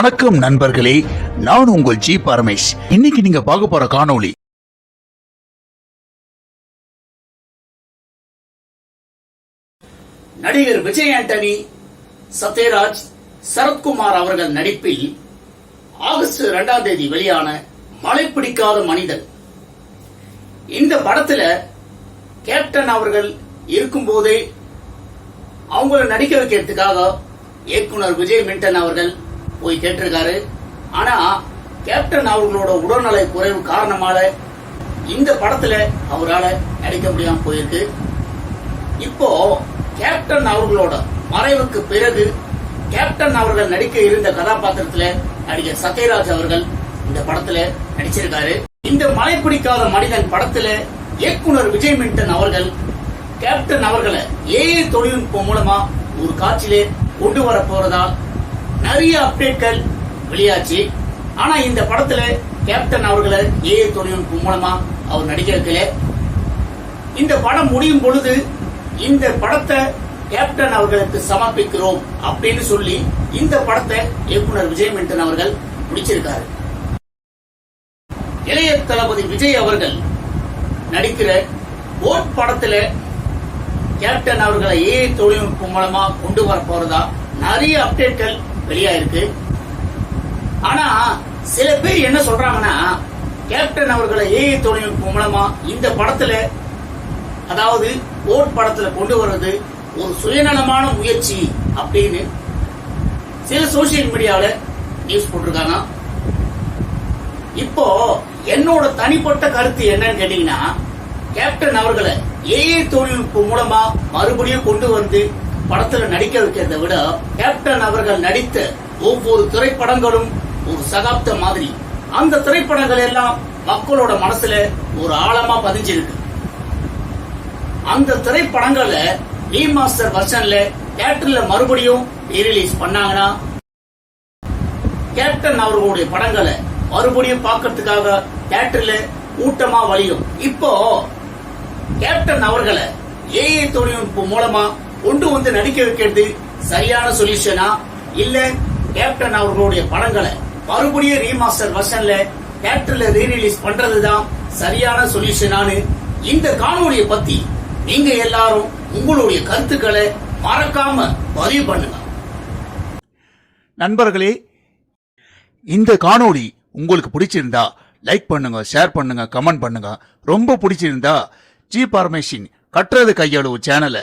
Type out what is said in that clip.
வணக்கம் நண்பர்களே நான் உங்கள் ஜி பரமேஷ். இன்னைக்கு நீங்க பார்க்க போற காணொளி நடிகர் விஜய் ஆண்டனி சத்யராஜ் சரத்குமார் அவர்கள் நடிப்பில் ஆகஸ்ட் இரண்டாம் தேதி வெளியான மழை பிடிக்காத மனிதன் இந்த படத்துல கேப்டன் அவர்கள் இருக்கும்போதே அவங்கள நடிக்க வைக்கிறதுக்காக இயக்குனர் விஜய் மின்டன் அவர்கள் போய் கேட்டிருக்காரு. ஆனா கேப்டன் அவர்களோட உடல்நலை குறைவு காரணமாக இந்த படத்துல அவரால நடிக்க முடியாம போயிருக்கு. இப்போ கேப்டன் அவர்களோட மறைவுக்கு பிறகு கேப்டன் அவர்கள் நடிக்க இருந்த கதாபாத்திரத்துல நடிகர் சத்யராஜ் அவர்கள் இந்த படத்துல நடிச்சிருக்காரு. இந்த மலை பிடிக்காத மனிதன் படத்துல இயக்குனர் விஜய் மின்டன் அவர்கள் கேப்டன் அவர்களை ஏஐ தொழில்நுட்பம் மூலமா ஒரு காட்சியிலே கொண்டு வர போறதா நிறைய அப்டேட்கள் வெளியாச்சு. ஆனா இந்த படத்துல கேப்டன் அவர்களை ஏஐ தொழில்நுட்பம் மூலமா அவர் நடிக்க வைக்கல. இந்த படம் முடியும் பொழுது இந்த படத்தை கேப்டன் அவர்களுக்கு சமர்ப்பிக்கிறோம் அப்படின்னு சொல்லி இந்த படத்தை இயக்குனர் விஜய் மின்டன் அவர்கள் முடிச்சிருக்காரு. இளைய தளபதி விஜய் அவர்கள் நடிக்கிற ஓட் படத்துல கேப்டன் அவர்களை ஏஐ தொழில்நுட்பம் மூலமா கொண்டு வர போறதா நிறைய அப்டேட்கள் வெளியாயிருக்கு. ஆனா சில பேர் என்ன சொல்றாங்கன்னா கேப்டன் அவர்களை ஏஐ தொழில்நுட்பம் மூலமா இந்த படத்துல அதாவது ஓட் படத்துல கொண்டு வர்றது ஒரு சுயநலமான முயற்சி அப்படின்னு சில சோசியல் மீடியாவில் நியூஸ் போட்டிருக்காங்க. இப்போ என்னோட தனிப்பட்ட கருத்து என்னன்னு கேட்டீங்கன்னா கேப்டன் அவர்களை ஏஐ தொழில்நுட்பம் மூலமா மறுபடியும் கொண்டு வந்து படத்துல நடிக்க வைக்கிறதை விட கேப்டன் அவர்கள் நடித்த ஒவ்வொரு திரைப்படங்களும் ஒரு சகாப்த மாதிரி. அந்த திரைப்படங்கள் எல்லாம் மக்களோட மனசுல ஒரு ஆழமா பதிஞ்சிருக்கு. அந்த திரைப்படங்களை ரீமாஸ்டர் வெர்ஷன்ல தியேட்டர்ல மறுபடியும் ரீரிலீஸ் பண்ணாங்கன்னா கேப்டன் அவர்களுடைய படங்களை மறுபடியும் பார்க்கறதுக்காக தியேட்டர்ல கூட்டமா வழியும். இப்போ கேப்டன் அவர்களை ஏஐ தொழில்நுட்பம் மூலமா கொண்டு வந்து நடிக்க வைக்கிறது சரியான சொல்யூஷனா இல்ல கேப்டன் அவர்களுடைய படங்களை மறுபடியும் ரீமாஸ்டர் வெர்ஷன்ல தியேட்டர்ல ரீரிலீஸ் பண்றதுதான் சரியான சொல்யூஷனான்னு இந்த காணொலியை பத்தி நீங்க எல்லாரும் உங்களுடைய கருத்துக்களை மறக்காம பதிவு பண்ணுங்க. நண்பர்களே இந்த காணொளி உங்களுக்கு பிடிச்சிருந்தா லைக் பண்ணுங்க ஷேர் பண்ணுங்க கமெண்ட் பண்ணுங்க. ரொம்ப பிடிச்சிருந்தா ஜி பார்மேஷின் கட்டுறது கையளவு சேனலை